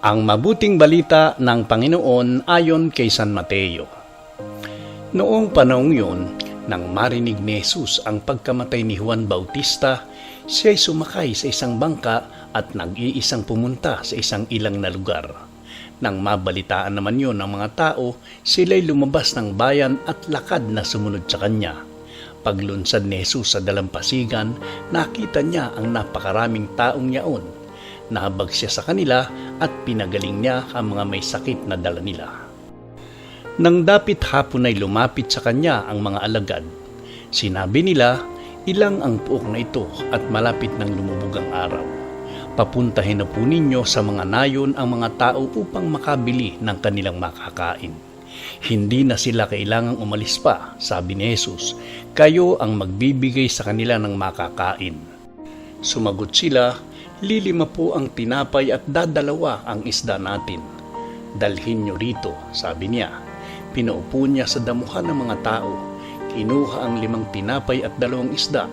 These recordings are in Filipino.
Ang mabuting balita ng Panginoon ayon kay San Mateo. Noong panahong yun, nang marinig ni Jesus ang pagkamatay ni Juan Bautista, siya'y sumakay sa isang bangka at nag-iisang pumunta sa isang ilang na lugar. Nang mabalitaan naman yon ng mga tao, sila'y lumabas ng bayan at lakad na sumunod sa kanya. Paglunsad ni Jesus sa dalampasigan, nakita niya ang napakaraming taong yaon. Nahabag siya sa kanila at pinagaling niya ang mga may sakit na dala nila. Nang dapit hapon ay lumapit sa kanya ang mga alagad. Sinabi nila, ilang ang puok na ito at malapit ng lumubog ang araw. Papuntahin na po ninyo sa mga nayon ang mga tao upang makabili ng kanilang makakain. Hindi na sila kailangang umalis pa, sabi ni Jesus. Kayo ang magbibigay sa kanila ng makakain. Sumagot sila, lilima po ang tinapay at dadalawa ang isda natin. Dalhin nyo rito, sabi niya. Pinaupo niya sa damuhan ng mga tao. Kinuha ang limang tinapay at dalawang isda.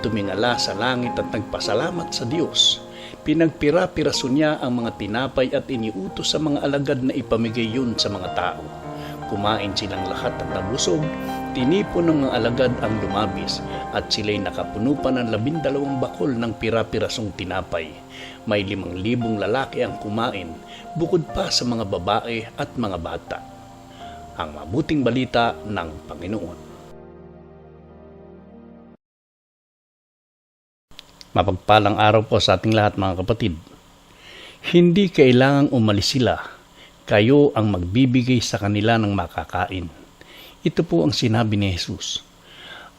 Tumingala sa langit at nagpasalamat sa Diyos. Pinagpira-piraso niya ang mga tinapay at iniutos sa mga alagad na ipamigay yun sa mga tao. Kumain silang lahat at nabusog, tinipon ng mga alagad ang lumabis at sila'y nakapuno pa ng labindalawang bakol ng pira-pirasong tinapay. May limang libong lalaki ang kumain, bukod pa sa mga babae at mga bata. Ang mabuting balita ng Panginoon. Mapagpalang araw po sa ating lahat mga kapatid. Hindi kailangang umalis sila. Kayo ang magbibigay sa kanila ng makakain. Ito po ang sinabi ni Jesus.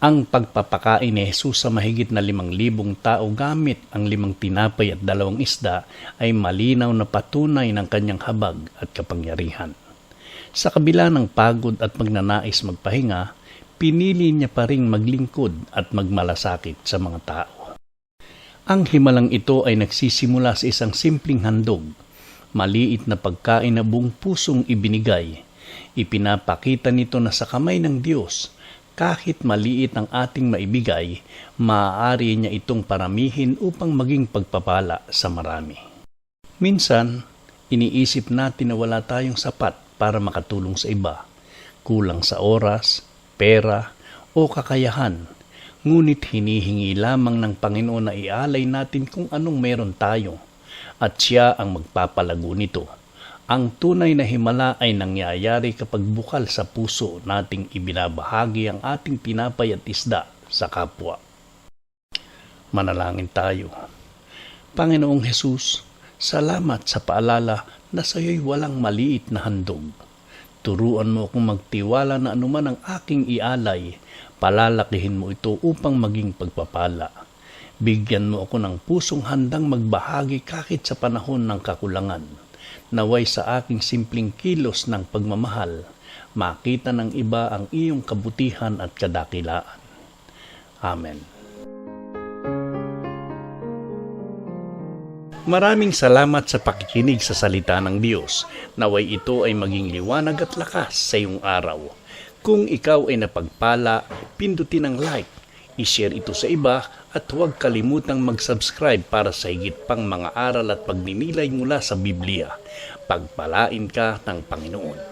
Ang pagpapakain ni Jesus sa mahigit na limang libong tao gamit ang limang tinapay at dalawang isda ay malinaw na patunay ng kanyang habag at kapangyarihan. Sa kabila ng pagod at magnanais magpahinga, pinili niya pa ring maglingkod at magmalasakit sa mga tao. Ang himalang ito ay nagsisimula sa isang simpleng handog, maliit na pagkain na buong pusong ibinigay. Ipinapakita nito na sa kamay ng Diyos, kahit maliit ang ating maibigay, maaari niya itong paramihin upang maging pagpapala sa marami. Minsan, iniisip natin na wala tayong sapat para makatulong sa iba, kulang sa oras, pera, o kakayahan ngunit hinihingi lamang ng Panginoon na ialay natin kung anong meron tayo at siya ang magpapalago nito. Ang tunay na himala ay nangyayari kapag bukal sa puso nating ibinabahagi ang ating tinapay at isda sa kapwa. Manalangin tayo. Panginoong Hesus, salamat sa paalala na sa iyo'y walang maliit na handog. Turuan mo akong magtiwala na anuman ang aking ialay palalakihin mo ito upang maging pagpapala. Bigyan mo ako ng pusong handang magbahagi kahit sa panahon ng kakulangan. Naway sa aking simpleng kilos ng pagmamahal, makita ng iba ang iyong kabutihan at kadakilaan. Amen. Maraming salamat sa pakikinig sa salita ng Diyos. Naway ito ay maging liwanag at lakas sa iyong araw. Kung ikaw ay napagpala, pindutin ang like, i-share ito sa iba at huwag kalimutang mag-subscribe para sa higit pang mga aral at pagninilay mula sa Biblia. Pagpalain ka ng Panginoon.